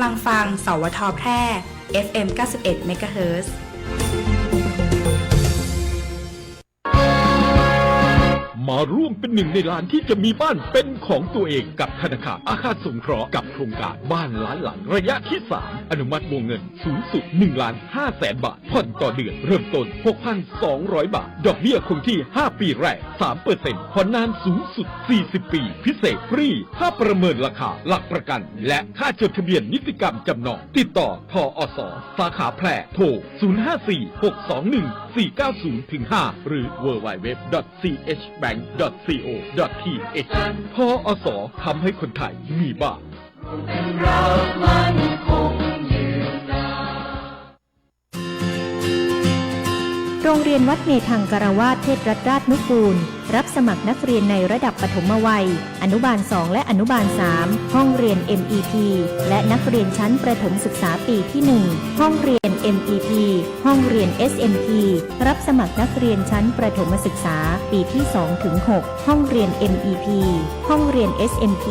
ำลังฟังสวทแพร่ FM 91 MHz มาร่วมเป็นหนึ่งในล้านที่จะมีบ้านเป็นของตัวเองกับธนาคารอาคาสงเคราะห์กับโครงการบ้านล้านหลังระยะที่ 3 อนุมัติวงเงินสูงสุด1ล้าน5แสนบาท ผ่อนต่อเดือนเริ่มต้น 6,200 บาท ดอกเบี้ยคงที่ 5 ปีแรก3เปอร์เซ็นต์ผ่อนนานสูงสุด 40 ปี พิเศษฟรีค่าประเมินราคาหลักประกัน และค่าจดทะเบียนนิติกรรมจำนอง ติดต่อทออสสาขาแพร่โทร 054 621 490ถึง5หรือ www.chbank.co.th พออสอทำให้คนไทยมีบ้าน รงเรียนวัดเมธังกรวาสเทศรัตราชนุกูล รับสมัครนักเรียนในระดับปฐมวัย อนุบาล 2 และอนุบาล 3 ห้องเรียน MEP และนักเรียนชั้นประถมศึกษาปีที่ 1 ห้องเรียน MEP ห้องเรียน SMP รับสมัครนักเรียนชั้นประถมศึกษาปีที่ 2 ถึง 6 ห้องเรียน MEP ห้องเรียน SMP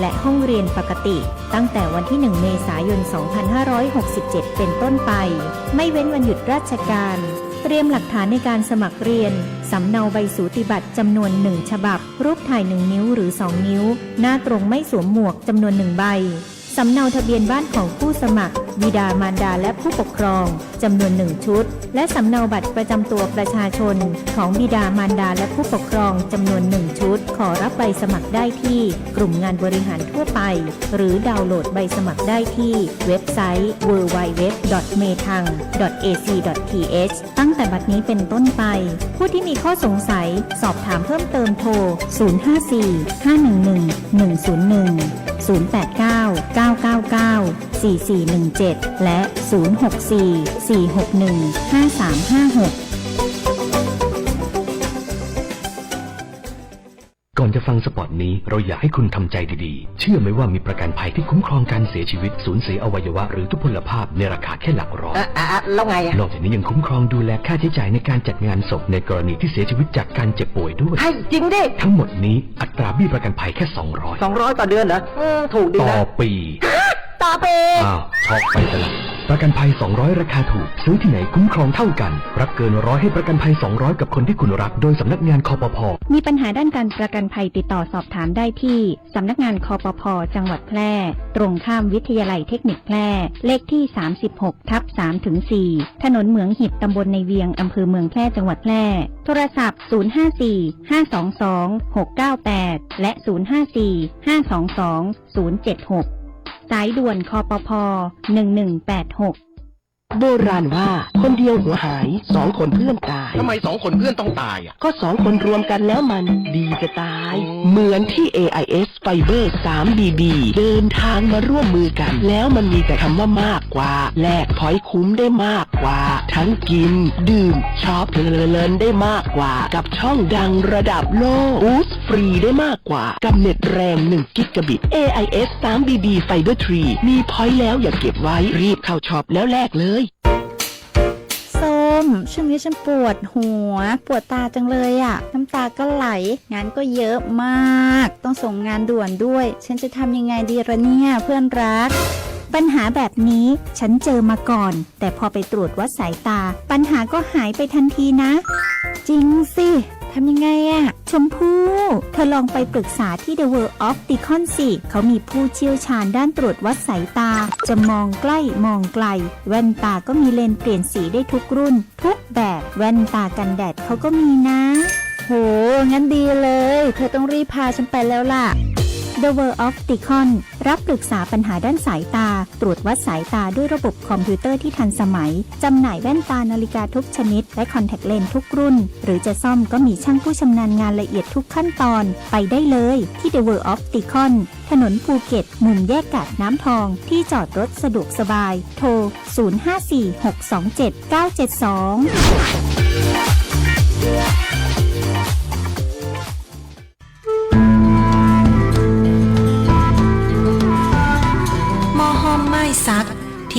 และห้องเรียนปกติ ตั้งแต่วันที่ 1 เมษายน 2567 เป็นต้นไป ไม่เว้นวันหยุดราชการ เตรียมหลักฐานในการสมัครเรียน สำเนาใบสูติบัตรจำนวนหนึ่งฉบับ รูปถ่าย1นิ้วหรือ2นิ้ว หน้าตรงไม่สวมหมวกจำนวนหนึ่งใบ สำเนาทะเบียนบ้านของผู้สมัคร บิดามารดาและผู้ปกครองจำนวนหนึ่งชุด และสำเนาบัตรประจำตัวประชาชน ของบิดามารดาและผู้ปกครองจำนวนหนึ่งชุด ขอรับใบสมัครได้ที่กลุ่มงานบริหารทั่วไป หรือดาวน์โหลดใบสมัครได้ที่เว็บไซต์ www.metang.ac.th ตั้งแต่บัดนี้เป็นต้นไป ผู้ที่มีข้อสงสัยสอบถามเพิ่มเติมโทร 054 511 101 089 999 4417และ 064 461 5356ก่อนจะฟังสปอตนี้เราอยากให้คุณทำใจดีๆ เชื่อไหมว่ามีประกันภัยที่คุ้มครองการเสียชีวิตสูญเสียอวัยวะหรือทุพพลภาพในราคาแค่หลักร้อยอะอะอะแล้วไงอะนอกจากนี้ยังคุ้มครองดูแลค่าใช้จ่ายในการจัดงานศพในกรณีที่เสียชีวิตจากการเจ็บป่วยด้วยให้จริงดิ ทั้งหมดนี้อัตราเบี้ยประกันภัยแค่ 200สองร้อยต่อเดือนเหรออืมถูกดีต่อนะปี ต่อไปอ้าวช็อกไปซะละประกันภัย 200 ราคาถูก ซื้อที่ไหนคุ้มครองเท่ากัน รับเกินร้อยให้ประกันภัย 200 กับคนที่คุณรัก โดยสำนักงานคอปพมีปัญหาด้านการประกันภัยติดต่อสอบถามได้ที่สำนักงานคอปพจังหวัดแพร่ ตรงข้ามวิทยาลัยเทคนิคแพร่ เลขที่ 36 ทับ3ถึง4ถนนเหมืองหิบตำบลในเวียงอำเภอเมืองแพร่จังหวัดแพร่ โทรศัพท์ 054 522 698 และ 054 522 076 สายด่วนคอปพ1186 โบราณว่าคนเดียวหัวหายสองคนเพื่อนตาย ทำไมสองคนเพื่อนต้องตายอะ ก็สองคนรวมกันแล้วมันดีจะตาย เหมือนที่ AIS Fiber 3BB เดินทางมาร่วมมือกัน แล้วมันมีแต่คำว่ามากกว่า แลกพอยต์คุ้มได้มากกว่า ทั้งกิน ดื่มช็อปเพลินๆได้มากกว่า กับช่องดังระดับโลกบูสฟรีได้มากกว่า กับเน็ตแรง 1 กิกะบิต AIS 3BB Fiber 3 มีพอยต์แล้วอย่าเก็บไว้รีบเข้าช็อปแล้วแลกเลยส้มช่วงนี้ฉันปวดหัว ปวดตาจังเลยอะ่ะ น้ำตาก็ไหล งานก็เยอะมาก ต้องส่งงานด่วนด้วย ฉันจะทำยังไงดีละเนี่ยเพื่อนรักปัญหาแบบนี้ฉันเจอมาก่อน แต่พอไปตรวจวัดสายตา ปัญหาก็หายไปทันทีนะ จริงสิำยังไงอะชมพู่เธอลองไปปรึกษาที่ The World of Decon สิเขามีผู้เชี่ยวชาญด้านตรวจวัดสายตา จะมองใกล้มองไกล แว่นตาก็มีเลนส์เปลี่ยนสีได้ทุกรุ่น ทุกแบบแว่นตากันแดดเขาก็มีนะ โห งั้นดีเลย เธอต้องรีบพาฉันไปแล้วล่ะ The World of Decon รับปรึกษาปัญหาด้านสายตา ตรวจวัดสายตาด้วยระบบคอมพิวเตอร์ที่ทันสมัย จำหน่ายแว่นตานาฬิกาทุกชนิด และคอนแทคเลนส์ทุกรุ่น หรือจะซ่อมก็มีช่างผู้ชำนาญงานละเอียดทุกขั้นตอน ไปได้เลยที่ The World of Decon ถนนภูเก็ต มุมแยกกาดน้ำทอง ที่จอดรถสะดวกสบาย โทร 0546279972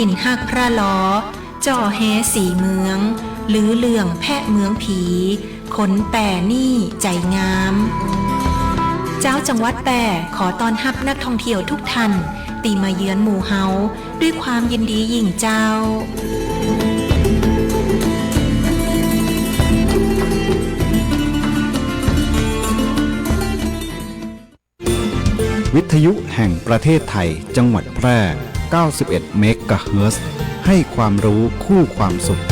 ถิ่นหักพระล้อ จ่อแฮสีเมือง หรือเหลื่องแพะเมืองผี ขนแป่นี่ใจงาม เจ้าจังหวัดแป่ขอตอนรับนักท่องเที่ยวทุกท่าน ตีมาเยือนหมู่เฮาด้วยความยินดียิ่งเจ้าวิทยุแห่งประเทศไทยจังหวัดแพร่ 91เมกะเฮิรตซ์ให้ความรู้คู่ความสุข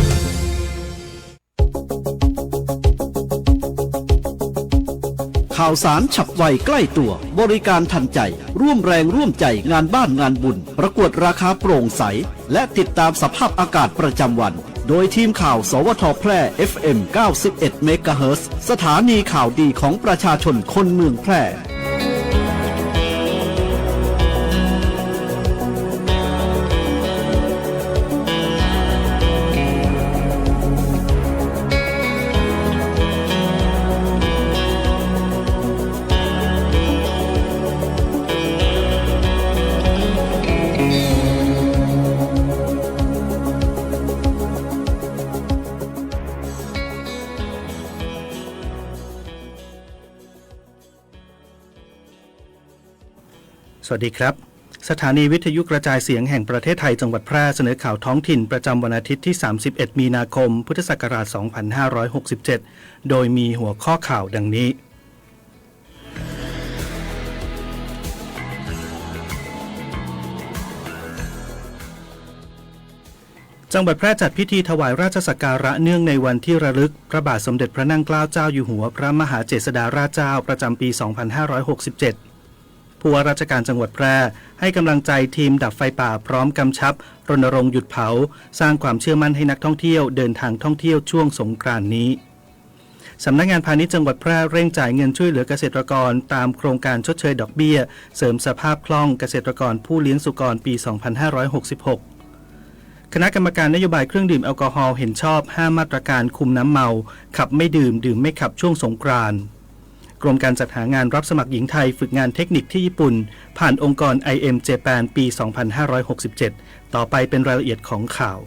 ข่าวสารฉับไวใกล้ตัว บริการทันใจ ร่วมแรงร่วมใจงานบ้านงานบุญ ประกวดราคาโปร่งใส และติดตามสภาพอากาศประจำวัน โดยทีมข่าว สวทแพร่ FM 91เมกะเฮิรตซ์สถานีข่าวดีของประชาชนคนเมืองแพร่ สวัสดีครับ สถานีวิทยุกระจายเสียงแห่งประเทศไทยจังหวัดแพร่เสนอข่าวท้องถิ่นประจำวันอาทิตย์ที่ 31 มีนาคม พุทธศักราช 2567 โดยมีหัวข้อข่าวดังนี้ จังหวัดแพร่จัดพิธีถวายราชสักการะเนื่องในวันที่ระลึก พระบาทสมเด็จพระนั่งเกล้าเจ้าอยู่หัว พระมหาเจษฎาราชเจ้าประจำปี 2567 ผู้ว่าราชการจังหวัดแพร่ ให้กำลังใจทีมดับไฟป่าพร้อมกำชับ รณรงค์หยุดเผา สร้างความเชื่อมั่นให้นักท่องเที่ยวเดินทางท่องเที่ยวช่วงสงกรานนี้สำนักงานพาณิชย์จังหวัดแพร่เร่งจ่ายเงินช่วยเหลือเกษตรกร ตามโครงการชดเชยดอกเบี้ย เสริมสภาพคล่องเกษตรกรผู้เลี้ยงสุกรปี 2566คณะกรรมการนโยบายเครื่องดื่มแอลกอฮอล์เห็นชอบ 5 มาตรการคุมน้ำเมา ขับไม่ดื่ม ดื่มไม่ขับช่วงสงกรานต์ กรมการจัดหางานรับสมัครหญิงไทยฝึกงานเทคนิคที่ญี่ปุ่น ผ่านองค์กร IM Japan ปี 2567 ต่อไปเป็นรายละเอียดของข่าว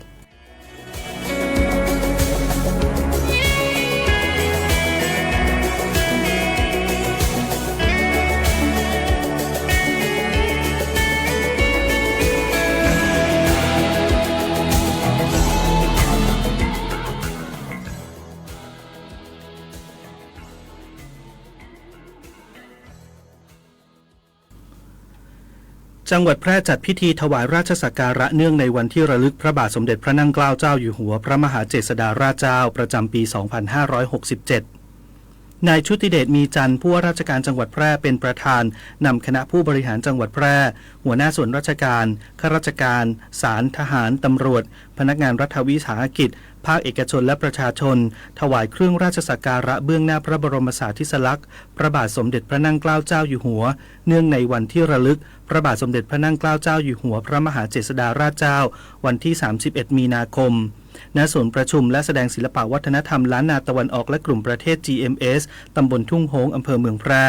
จังหวัดแพร่จัดพิธีถวายราชสักการะเนื่องในวันที่ระลึกพระบาทสมเด็จพระนั่งเกล้าเจ้าอยู่หัว พระมหาเจษฎาราชเจ้าประจำปี 2567นายชุติเดชมีจันทร์ผู้ว่าราชการจังหวัดแพร่เป็นประธานนำคณะผู้บริหารจังหวัดแพร่ หัวหน้าส่วนราชการข้าราชการศาลทหารตำรวจ พนักงานรัฐวิสาหกิจ ภาคเอกชนและประชาชน ถวายเครื่องราชสักการะเบื้องหน้าพระบรมสารีริสลักษณ์พระบาทสมเด็จพระนั่งเกล้าเจ้าอยู่หัว เนื่องในวันที่ระลึก พระบาทสมเด็จพระนั่งเกล้าเจ้าอยู่หัว พระมหาเจษฎาราชเจ้า วันที่ 31 มีนาคมณศูนย์ประชุมและแสดงศิลปวัฒนธรรมล้านนาตะวันออกและกลุ่มประเทศ GMS ตำบลทุ่งโฮงอำเภอเมืองแพร่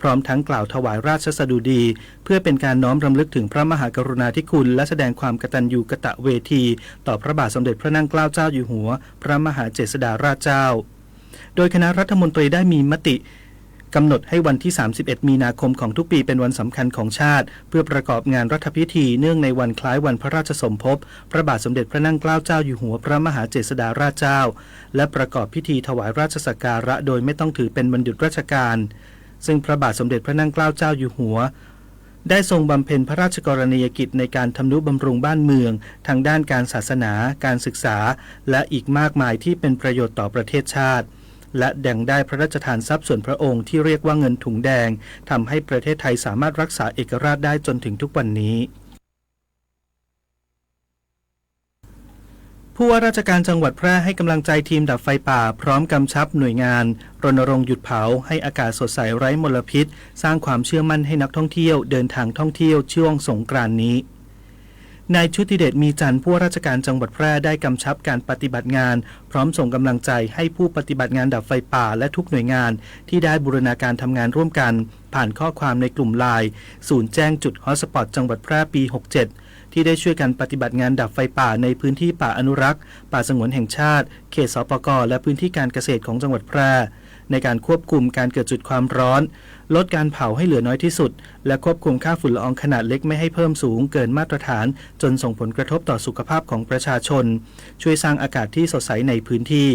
พร้อมทั้งกล่าวถวายราชสดุดี เพื่อเป็นการน้อมรำลึกถึงพระมหากรุณาธิคุณ และแสดงความกตัญญูกะตะเวที ต่อพระบาทสมเด็จพระนั่งเกล้าเจ้าอยู่หัว พระมหาเจษฎาราชเจ้า โดยคณะรัฐมนตรีได้มีมติกำหนดให้วันที่ 31 มีนาคมของทุกปีเป็นวันสำคัญของชาติ เพื่อประกอบงานรัฐพิธีเนื่องในวันคล้ายวันพระราชสมภพ พระบาทสมเด็จพระนั่งเกล้าเจ้าอยู่หัวพระมหาเจษฎาราชเจ้า และประกอบพิธีถวายราชสักการะโดยไม่ต้องถือเป็นวันหยุดราชการ ซึ่งพระบาทสมเด็จพระนั่งเกล้าเจ้าอยู่หัว ได้ทรงบำเพ็ญพระราชกรณียกิจในการทำนุบำรุงบ้านเมือง ทางด้านการศาสนา การศึกษา และอีกมากมายที่เป็นประโยชน์ต่อประเทศชาติ และแด่งได้พระราชทานทรัพย์ส่วนพระองค์ที่เรียกว่าเงินถุงแดงทำให้ประเทศไทยสามารถรักษาเอกราชได้จนถึงทุกวันนี้ ผู้ว่าราชการจังหวัดแพร่ให้กำลังใจทีมดับไฟป่า พร้อมกำชับหน่วยงาน รณรงค์หยุดเผา ให้อากาศสดใสไร้มลพิษ สร้างความเชื่อมั่นให้นักท่องเที่ยวเดินทางท่องเที่ยวช่วงสงกรานนี้นายชุติเดชมีจันทร์ผู้ว่าราชการจังหวัดแพร่ได้กำชับการปฏิบัติงาน พร้อมส่งกำลังใจให้ผู้ปฏิบัติงานดับไฟป่าและทุกหน่วยงาน ที่ได้บูรณาการทำงานร่วมกัน ผ่านข้อความในกลุ่มไลน์ศูนย์แจ้งจุดฮอสปอตจังหวัดแพร่ปี 67 ที่ได้ช่วยกันปฏิบัติงานดับไฟป่าในพื้นที่ป่าอนุรักษ์ ป่าสงวนแห่งชาติ เขตสปกและพื้นที่การเกษตรของจังหวัดแพร่ในการควบคุมการเกิดจุดความร้อน ลดการเผาให้เหลือน้อยที่สุด และควบคุมค่าฝุ่นละอองขนาดเล็กไม่ให้เพิ่มสูงเกินมาตรฐาน จนส่งผลกระทบต่อสุขภาพของประชาชน ช่วยสร้างอากาศที่สดใสในพื้นที่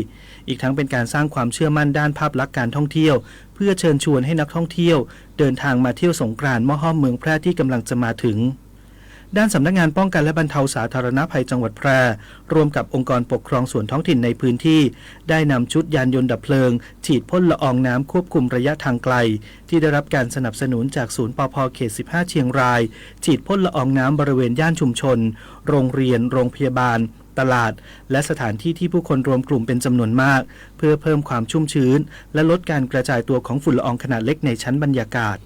อีกทั้งเป็นการสร้างความเชื่อมั่นด้านภาพลักษณ์การท่องเที่ยว เพื่อเชิญชวนให้นักท่องเที่ยว เดินทางมาเที่ยวสงกรานต์มอห้อมเมืองแพร่ที่กำลังจะมาถึง ด้านสำนักงานป้องกันและบรรเทาสาธารณภัยจังหวัดแพร่ร่วมกับองค์กรปกครองส่วนท้องถิ่นในพื้นที่ ได้นำชุดยานยนต์ดับเพลิง ฉีดพ่นละอองน้ำควบคุมระยะทางไกล ที่ได้รับการสนับสนุนจากศูนย์ปพเขต 15 เชียงราย ฉีดพ่นละอองน้ำบริเวณย่านชุมชน โรงเรียน โรงพยาบาลตลาด และสถานที่ที่ผู้คนรวมกลุ่มเป็นจำนวนมาก เพื่อเพิ่มความชุ่มชื้น และลดการกระจายตัวของฝุ่นละอองขนาดเล็กในชั้นบรรยากาศ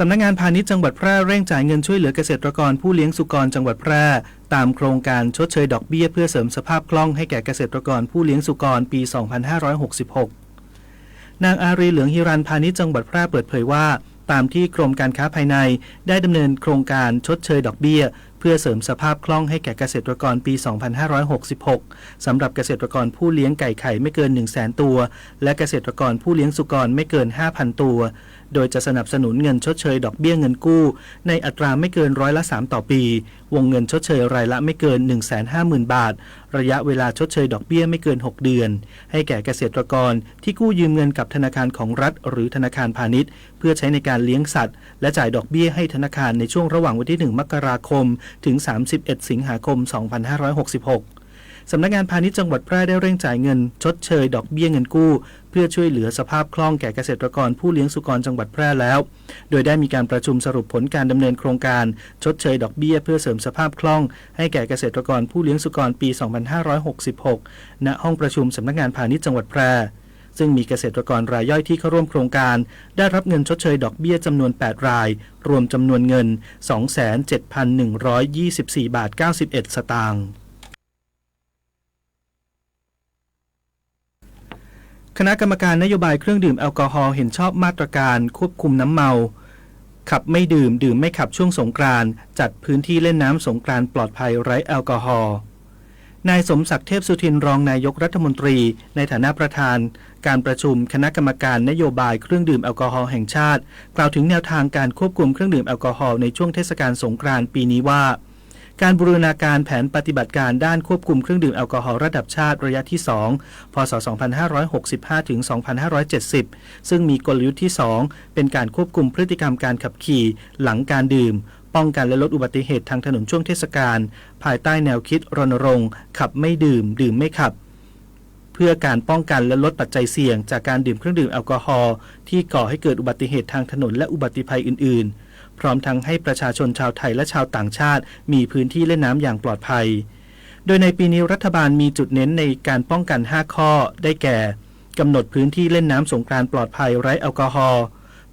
สำนักงานพาณิชย์จังหวัดแพร่เร่งจ่ายเงินช่วยเหลือเกษตรกรผู้เลี้ยงสุกรจังหวัดแพร่ ตามโครงการชดเชยดอกเบี้ยเพื่อเสริมสภาพคล่องให้แก่เกษตรกรผู้เลี้ยงสุกรปี 2566 นางอารีเหลืองฮิรันพาณิชย์จังหวัดแพร่เปิดเผยว่า ตามที่กรมการค้าภายใน ได้ดำเนินโครงการชดเชยดอกเบี้ย เพื่อเสริมสภาพคล่องให้แก่เกษตรกรปี 2566 สำหรับเกษตรกรผู้เลี้ยงไก่ไข่ไม่เกิน 1 0 0 0 0ตัว และเกษตรกรผู้เลี้ยงสุกรไม่เกิน 5,000 ตัว โดยจะสนับสนุนเงินชดเชยดอกเบี้ยเงินกู้ ในอัตราไม่เกินร้อยละ 3 ต่อปี วงเงินชดเชยรายละไม่เกิน 150,000 บาท ระยะเวลาชดเชยดอกเบี้ยไม่เกิน 6 เดือน ให้แก่เกษตรกรที่กู้ยืมเงินกับธนาคารของรัฐ หรือธนาคารพาณิชย์ เพื่อใช้ในการเลี้ยงสัตว์ และจ่ายดอกเบี้ยให้ธนาคารในช่วงระหว่างวันที่ 1 มกราคม ถึง 31 สิงหาคม 2566สำนักงานพาณิชย์จังหวัดแพร่ได้เร่งจ่ายเงิน ชดเชยดอกเบี้ยเงินกู้ เพื่อช่วยเหลือสภาพคล่องแก่เกษตรกรผู้เลี้ยงสุกรจังหวัดแพร่แล้ว โดยได้มีการประชุมสรุปผลการดำเนินโครงการ ชดเชยดอกเบี้ยเพื่อเสริมสภาพคล่อง ให้แก่เกษตรกรผู้เลี้ยงสุกรปี 2566 ณ ห้องประชุมสำนักงานพาณิชย์จังหวัดแพร่ซึ่งมีเกษตรกรรายย่อยที่เข้าร่วมโครงการ ได้รับเงินชดเชยดอกเบี้ยจำนวน 8 ราย รวมจำนวนเงิน 27,124 บาท 91 สตางค์ คณะกรรมการนโยบายเครื่องดื่มแอลกอฮอล์เห็นชอบมาตรการควบคุมน้ำเมา ขับไม่ดื่มดื่มไม่ขับช่วงสงกรานต์จัดพื้นที่เล่นน้ำสงกรานต์ปลอดภัยไร้แอลกอฮอล์นายสมศักดิ์เทพสุทินรองนายกรัฐมนตรี ในฐานะประธาน การประชุมคณะกรรมการนโยบายเครื่องดื่มแอลกอฮอล์แห่งชาติ กล่าวถึงแนวทางการควบคุมเครื่องดื่มแอลกอฮอล์ในช่วงเทศกาลสงกรานต์ปีนี้ว่า การบูรณาการแผนปฏิบัติการด้านควบคุมเครื่องดื่มแอลกอฮอล์ระดับชาติระยะที่ 2 พศ 2565 ถึง 2570 ซึ่งมีกลยุทธ์ที่ 2 เป็นการควบคุมพฤติกรรมการขับขี่หลังการดื่ม ป้องกันและลดอุบัติเหตุทางถนนช่วงเทศกาลภายใต้แนวคิดรณรงค์ขับไม่ดื่ม ดื่มไม่ขับเพื่อการป้องกันและลดปัจจัยเสี่ยงจากการดื่มเครื่องดื่มแอลกอฮอล์ที่ก่อให้เกิดอุบัติเหตุทางถนนและอุบัติภัยอื่น ๆ พร้อมทั้งให้ประชาชนชาวไทยและชาวต่างชาติ มีพื้นที่เล่นน้ำอย่างปลอดภัย โดยในปีนี้รัฐบาลมีจุดเน้นในการป้องกัน 5 ข้อ ได้แก่กำหนดพื้นที่เล่นน้ำสงกรานต์ปลอดภัยไร้แอลกอฮอล์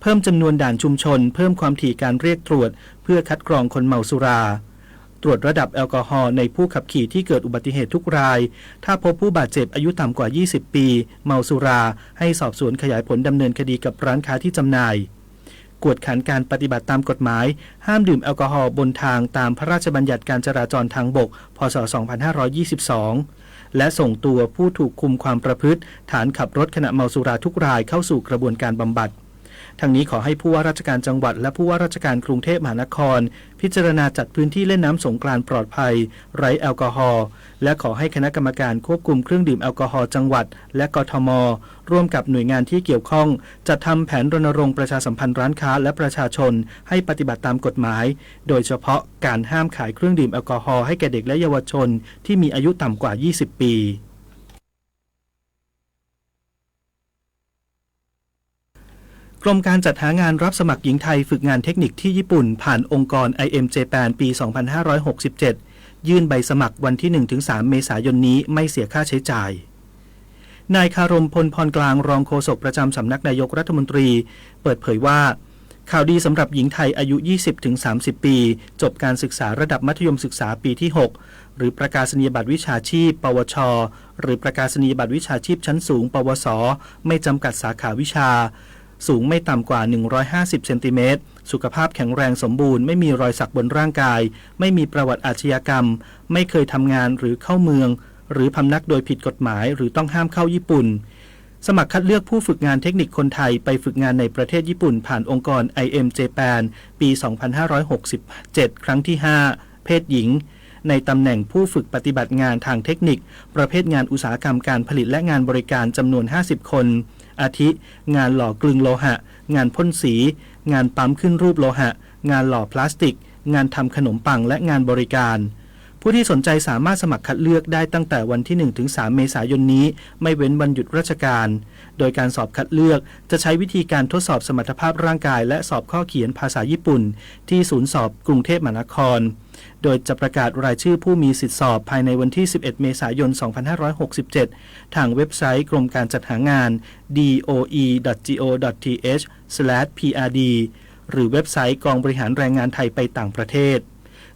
เพิ่มจำนวนด่านชุมชน เพิ่มความถี่การเรียกตรวจ เพื่อคัดกรองคนเมาสุรา ตรวจระดับแอลกอฮอล์ในผู้ขับขี่ที่เกิดอุบัติเหตุทุกราย ถ้าพบผู้บาดเจ็บอายุต่ำกว่า 20 ปี เมาสุรา ให้สอบสวนขยายผลดำเนินคดีกับร้านค้าที่จำหน่าย กวดขันการปฏิบัติตามกฎหมาย ห้ามดื่มแอลกอฮอล์บนทางตามพระราชบัญญัติการจราจรทางบก พศ 2522 และส่งตัวผู้ถูกคุมความประพฤติ ฐานขับรถขณะเมาสุราทุกรายเข้าสู่กระบวนการบำบัด ทางนี้ขอให้ผู้ว่าราชการจังหวัด และผู้ว่าราชการกรุงเทพมหานคร พิจารณาจัดพื้นที่เล่นน้ำสงกรานต์ปลอดภัย ไร้แอลกอฮอล์และขอให้คณะกรรมการควบคุมเครื่องดื่มแอลกอฮอล์จังหวัด และกทม ร่วมกับหน่วยงานที่เกี่ยวข้องจัดทำแผนรณรงค์ประชาสัมพันธ์ร้านค้าและประชาชน ให้ปฏิบัติตามกฎหมาย โดยเฉพาะการห้ามขายเครื่องดื่มแอลกอฮอล์ให้แก่เด็กและเยาวชน ที่มีอายุต่ำกว่า 20 ปี กรมการจัดหางานรับสมัครหญิงไทยฝึกงานเทคนิคที่ญี่ปุ่น ผ่านองค์กร IM Japan ปี 2567 ยื่นใบสมัครวันที่ 1-3 เมษายนนี้ไม่เสียค่าใช้จ่าย นายคารมพลพรกลางรองโฆษกประจำสำนักนายกรัฐมนตรี เปิดเผยว่า ข่าวดีสำหรับหญิงไทยอายุ 20-30 ปี จบการศึกษาระดับมัธยมศึกษาปีที่ 6 หรือประกาศนียบัตรวิชาชีพ ปวช หรือประกาศนียบัตรวิชาชีพชั้นสูง ปวส ไม่จำกัดสาขาวิชา สูงไม่ต่ำกว่า 150 เซนติเมตร สุขภาพแข็งแรงสมบูรณ์ ไม่มีรอยสักบนร่างกาย ไม่มีประวัติอาชญากรรม ไม่เคยทำงานหรือเข้าเมือง หรือพำนักโดยผิดกฎหมาย หรือต้องห้ามเข้าญี่ปุ่น สมัครคัดเลือกผู้ฝึกงานเทคนิคคนไทยไปฝึกงานในประเทศญี่ปุ่น ผ่านองค์กร IM Japan ปี 2567 ครั้งที่ 5 เพศหญิงในตำแหน่งผู้ฝึกปฏิบัติงานทางเทคนิค ประเภทงานอุตสาหกรรมการผลิตและงานบริการจำนวน 50 คน อาทิ งานหล่อกลึงโลหะ งานพ่นสี งานปั๊มขึ้นรูปโลหะ งานหล่อพลาสติก งานทำขนมปังและงานบริการ ผู้ที่สนใจสามารถสมัครคัดเลือกได้ตั้งแต่วันที่ 1-3 เมษายนนี้ ไม่เว้นวันหยุดราชการ โดยการสอบคัดเลือกจะใช้วิธีการทดสอบสมรรถภาพร่างกาย และสอบข้อเขียนภาษาญี่ปุ่น ที่ศูนย์สอบกรุงเทพมหานคร โดยจะประกาศรายชื่อผู้มีสิทธิสอบภายในวันที่ 11 เมษายน 2567 ทางเว็บไซต์กรมการจัดหางาน doe.go.th/prd หรือเว็บไซต์กองบริหารแรงงานไทยไปต่างประเทศ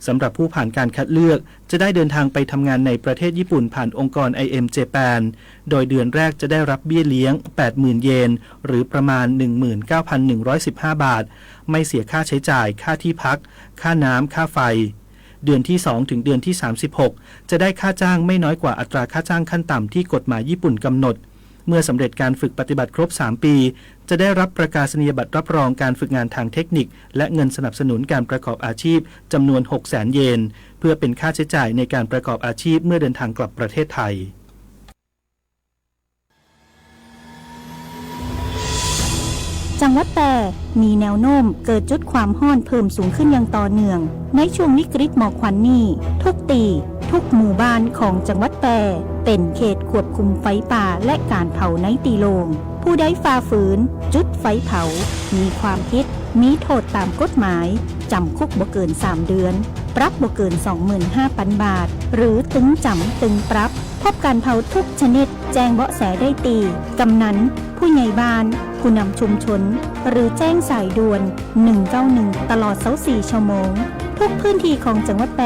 สำหรับผู้ผ่านการคัดเลือกจะได้เดินทางไปทำงานในประเทศญี่ปุ่นผ่านองค์กร IM Japan โดยเดือนแรกจะได้รับเบี้ยเลี้ยง 80,000 เยน หรือประมาณ 19,115 บาท ไม่เสียค่าใช้จ่าย ค่าที่พัก ค่าน้ำ ค่าไฟ เดือนที่ 2 ถึงเดือนที่ 36 จะได้ค่าจ้างไม่น้อยกว่าอัตราค่าจ้างขั้นต่ำที่กฎหมายญี่ปุ่นกำหนด เมื่อสำเร็จการฝึกปฏิบัติครบ 3 ปี จะได้รับประกาศนียบัตรรับรองการฝึกงานทางเทคนิค และเงินสนับสนุนการประกอบอาชีพจำนวน 6 0 0 0 0 0 เยน เพื่อเป็นค่าใช้จ่ายในการประกอบอาชีพเมื่อเดินทางกลับประเทศไทย จังหวัดแต่มีแนวโน้มเกิดจุดความห้อนเพิ่มสูงขึ้นอย่างต่อเนื่อง ในช่วงวิกฤตหมอกควันนี้ ทุกตี ทุกหมู่บ้านของจังหวัดแปรเป็นเขตควบคุมไฟป่าและการเผาในตีโลง ผู้ใดฝ่าฝืน จุดไฟเผา มีความผิดมีโทษตามกฎหมาย จำคุกบ่เกิน 3 เดือน ปรับบ่เกิน 25,000 บาท หรือตึงจำตึงปรับ พบการเผาทุกชนิด แจ้งเบาะแสได้ตี กำนัน ผู้ใหญ่บ้าน ผู้นำชุมชน หรือแจ้งสายด่วน 191 ตลอด 24 ชั่วโมง ทุกพื้นที่ของจังหวัดแปร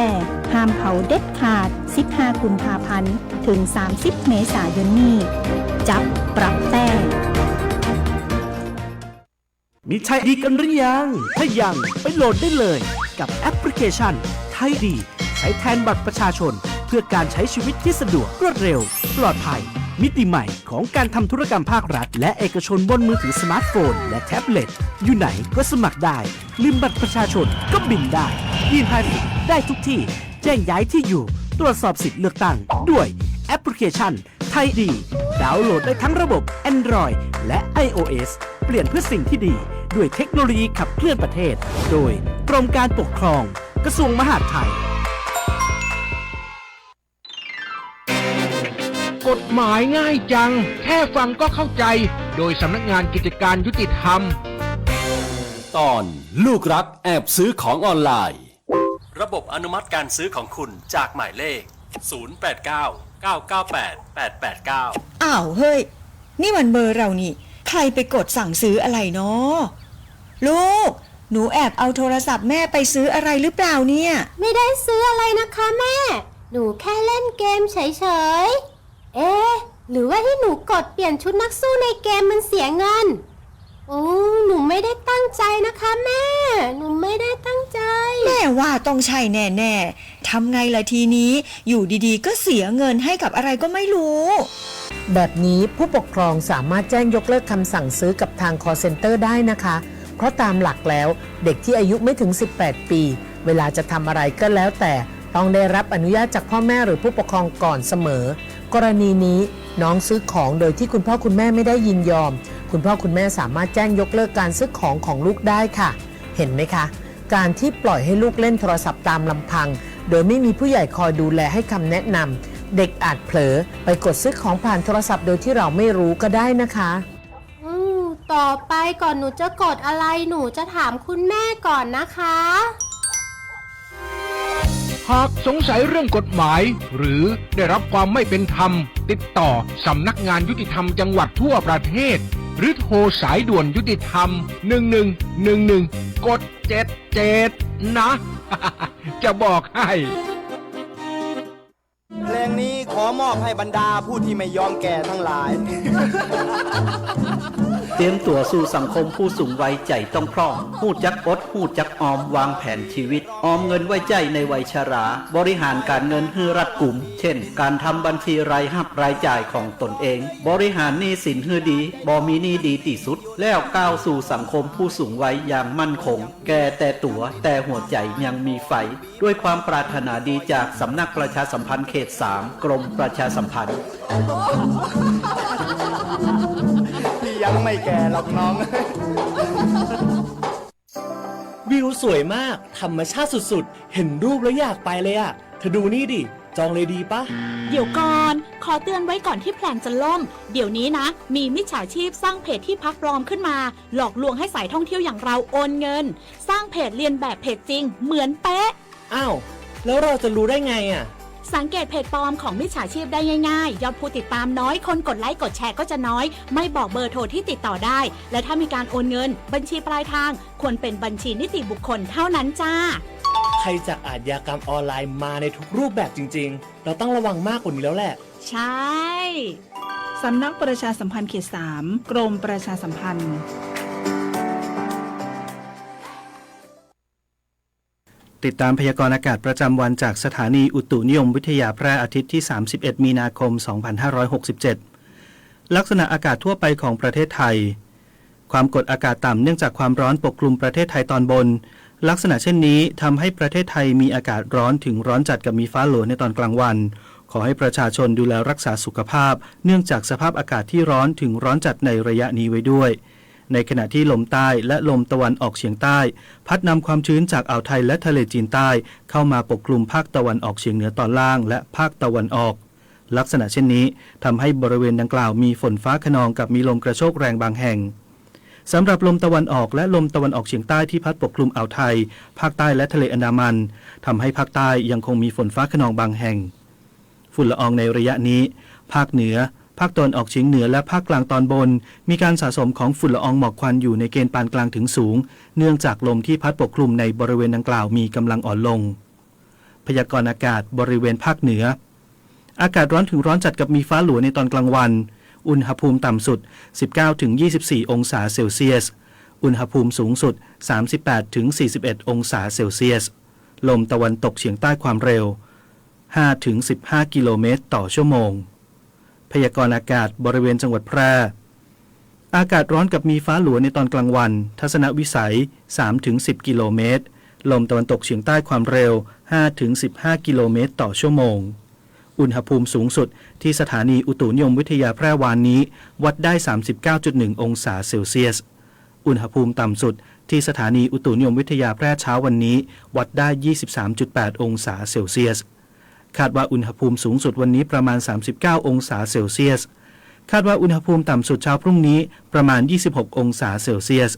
ห้ามเผาเด็ดขาด 15 กุมภาพันธ์ ถึง 30 เมษายนนี้ จับปรับแต่มีใช้ดีกันหรือยัง ถ้ายังไปโหลดได้เลยกับแอปพลิเคชันไทยดี ใช้แทนบัตรประชาชน เพื่อการใช้ชีวิตที่สะดวกรวดเร็ว ปลอดภัย มิติใหม่ของการทำธุรกรรมภาครัฐ และเอกชนบนมือถือสมาร์ทโฟน และแท็บเล็ต อยู่ไหนก็สมัครได้ ลืมบัตรประชาชนก็บินได้ ยื่นภาษีได้ทุกที่ แจ้งย้ายที่อยู่ ตรวจสอบสิทธิ์เลือกตั้ง ด้วยแอปพลิเคชันไทยดี ดาวน์โหลดได้ทั้งระบบ Android และ iOS เปลี่ยนเพื่อสิ่งที่ดี ด้วยเทคโนโลยีขับเคลื่อนประเทศ โดยกรมการปกครอง กระทรวงมหาดไทย หมายง่ายจัง แค่ฟังก็เข้าใจ โดยสำนักงานกิจการยุติธรรม ตอนลูกรักแอบซื้อของออนไลน์ ระบบอนุมัติการซื้อของคุณจากหมายเลข 089 998 889 อ้าวเฮ้ย นี่มันเบอร์เรานี่ ใครไปกดสั่งซื้ออะไรเนาะลูก หนูแอบเอาโทรศัพท์แม่ไปซื้ออะไรหรือเปล่าเนี่ย ไม่ได้ซื้ออะไรนะคะแม่ หนูแค่เล่นเกมเฉยๆ เอ๊ะ หรือว่าที่หนูกดเปลี่ยนชุดนักสู้ในเกมมันเสียเงิน โอ้หนูไม่ได้ตั้งใจนะคะแม่ หนูไม่ได้ตั้งใจ แม่ว่าต้องใช่แน่ๆทำไงล่ะทีนี้ อยู่ดีๆ ก็เสียเงินให้กับอะไรก็ไม่รู้ แบบนี้ผู้ปกครองสามารถแจ้งยกเลิกคำสั่งซื้อกับทาง call center ได้นะคะ เพราะตามหลักแล้วเด็กที่อายุไม่ถึง 18 ปี เวลาจะทำอะไรก็แล้วแต่ ต้องได้รับอนุญาตจากพ่อแม่หรือผู้ปกครองก่อนเสมอ กรณีนี้น้องซื้อของโดยที่คุณพ่อคุณแม่ไม่ได้ยินยอม คุณพ่อคุณแม่สามารถแจ้งยกเลิกการซื้อของของลูกได้ค่ะ เห็นไหมคะ การที่ปล่อยให้ลูกเล่นโทรศัพท์ตามลำพัง โดยไม่มีผู้ใหญ่คอยดูแลให้คำแนะนำเด็กอาจเผลอไปกดซื้อของผ่านโทรศัพท์โดยที่เราไม่รู้ก็ได้นะคะ อืมต่อไปก่อนหนูจะกดอะไรหนูจะถามคุณแม่ก่อนนะคะ หากสงสัยเรื่องกฎหมาย หรือได้รับความไม่เป็นธรรม ติดต่อสำนักงานยุติธรรมจังหวัดทั่วประเทศ หรือโทรสายด่วนยุติธรรม 1111 กด 77 นะ จะบอกให้เพลงนี้ขอมอบให้บรรดาผู้ที่ไม่ยอมแก่ทั้งหลาย เตรียมตัวสู่สังคมผู้สูงวัยใจต้องพร้อมหูดจักอดหูดจักออมวางแผนชีวิต ออมเงินไว้ใจในวัยชรา บริหารการเงินให้รัดกุม เช่น การทำบัญชีรายรับรายจ่ายของตนเอง บริหารหนี้สินให้ดีบ่มีหนี้ดีที่สุด แล้วก้าวสู่สังคมผู้สูงวัยอย่างมั่นคง แก่แต่ตัวแต่หัวใจยังมีไฟ ด้วยความปรารถนาดีจากสำนักประชาสัมพันธ์เขต 3 กรมประชาสัมพันธ์ ไม่แก่หรอกน้อง วิวสวยมาก ธรรมชาติสุดๆ เห็นรูปแล้วอยากไปเลยอะเธอดูนี่ดิ จองเลยดีปะ เดี๋ยวก่อน ขอเตือนไว้ก่อนที่แพลนจะล่ม เดี๋ยวนี้นะ มีมิจฉาชีพสร้างเพจที่พักปลอมขึ้นมา หลอกลวงให้สายท่องเที่ยวอย่างเราโอนเงิน สร้างเพจเรียนแบบเพจจริง เหมือนเป๊ะ อ้าว แล้วเราจะรู้ได้ไงอะ สังเกตเพจปลอมของมิจฉาชีพได้ง่ายๆ ยอดผู้ติดตามน้อย คนกดไลค์กดแชร์ก็จะน้อย ไม่บอกเบอร์โทรที่ติดต่อได้ และถ้ามีการโอนเงิน บัญชีปลายทาง ควรเป็นบัญชีนิติบุคคลเท่านั้นจ้าใครจากอาชญากรรมออนไลน์มาในทุกรูปแบบจริง ๆ เราต้องระวังมากกว่านี้แล้วแหละ ใช่ สำนักประชาสัมพันธ์เขต3กรมประชาสัมพันธ์ ติดตามพยากรณ์อากาศประจำวันจากสถานีอุตุนิยมวิทยาแพร่อาทิตย์ที่ 31 มีนาคม 2567 ลักษณะอากาศทั่วไปของประเทศไทย ความกดอากาศต่ำเนื่องจากความร้อนปกคลุมประเทศไทยตอนบน ลักษณะเช่นนี้ทำให้ประเทศไทยมีอากาศร้อนถึงร้อนจัดกับมีฟ้าหลวในตอนกลางวัน ขอให้ประชาชนดูแลรักษาสุขภาพ เนื่องจากสภาพอากาศที่ร้อนถึงร้อนจัดในระยะนี้ไว้ด้วย ในขณะที่ลมใต้และลมตะวันออกเฉียงใต้ พัดนำความชื้นจากอ่าวไทยและทะเลจีนใต้ เข้ามาปกคลุมภาคตะวันออกเฉียงเหนือตอนล่าง และภาคตะวันออก ลักษณะเช่นนี้ทำให้บริเวณดังกล่าวมีฝนฟ้าขนองกับมีลมกระโชกแรงบางแห่งสำหรับลมตะวันออกและลมตะวันออกเฉียงใต้ที่พัดปกคลุมอ่าวไทย ภาคใต้และทะเลอันดามันทำให้ภาคใต้ยังคงมีฝนฟ้าขนองบางแห่ง ฝุ่นละอองในระยะนี้ ภาคเหนือ ภาคตะวันออกเฉียงเหนือและภาคกลางตอนบน มีการสะสมของฝุ่นละอองหมอกควันอยู่ในเกณฑ์ปานกลางถึงสูง เนื่องจากลมที่พัดปกคลุมในบริเวณดังกล่าวมีกำลังอ่อนลง พยากรณ์อากาศบริเวณภาคเหนือ อากาศร้อนถึงร้อนจัดกับมีฟ้าหลัวในตอนกลางวัน อุณหภูมิต่ำสุด 19-24 องศาเซลเซียส อุณหภูมิสูงสุด 38-41 องศาเซลเซียส ลมตะวันตกเฉียงใต้ความเร็ว 5-15 กิโลเมตรต่อชั่วโมง พยากรณ์อากาศบริเวณจังหวัดแพร่ อากาศร้อนกับมีฟ้าหลัวในตอนกลางวัน ทัศนวิสัย 3-10 กิโลเมตร ลมตะวันตกเฉียงใต้ความเร็ว 5-15 กิโลเมตรต่อชั่วโมง อุณหภูมิสูงสุดที่สถานีอุตุนิยมวิทยาแพร่วานนี้ วัดได้ 39.1 องศาเซลเซียส อุณหภูมิต่ำสุดที่สถานีอุตุนิยมวิทยาแพร่เช้าวันนี้ วัดได้ 23.8 องศาเซลเซียส คาดว่าอุณหภูมิสูงสุดวันนี้ประมาณ 39 องศาเซลเซียส คาดว่าอุณหภูมิต่ำสุดเช้าพรุ่งนี้ประมาณ 26 องศาเซลเซียส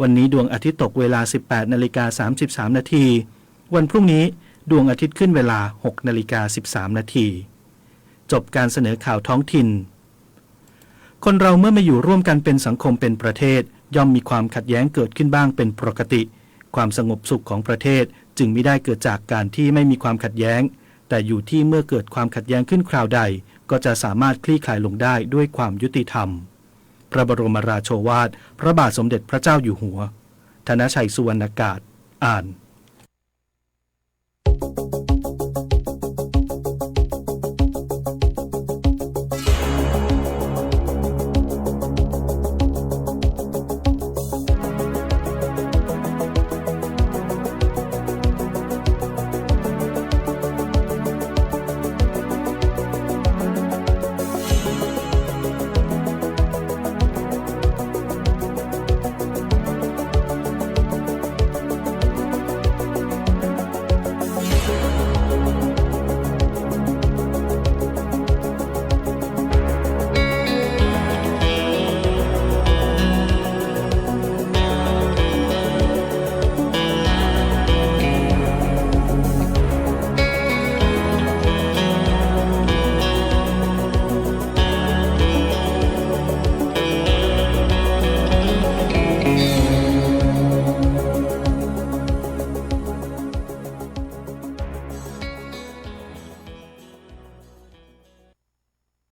วันนี้ดวงอาทิตย์ตกเวลา 18 นาฬิกา 33 นาที วันพรุ่งนี้ดวงอาทิตย์ขึ้นเวลา 6 นาฬิกา 13 นาที จบการเสนอข่าวท้องถิ่น คนเราเมื่อมาอยู่ร่วมกันเป็นสังคมเป็นประเทศ ย่อมมีความขัดแย้งเกิดขึ้นบ้างเป็นปกติ ความสงบสุขของประเทศจึงไม่ได้เกิดจากการที่ไม่มีความขัดแย้ง แต่อยู่ที่เมื่อเกิดความขัดแย้งขึ้นคราวใด ก็จะสามารถคลี่คลายลงได้ด้วยความยุติธรรม พระบรมราโชวาท พระบาทสมเด็จพระเจ้าอยู่หัว ธนชัยสุวรรณกาศ อ่าน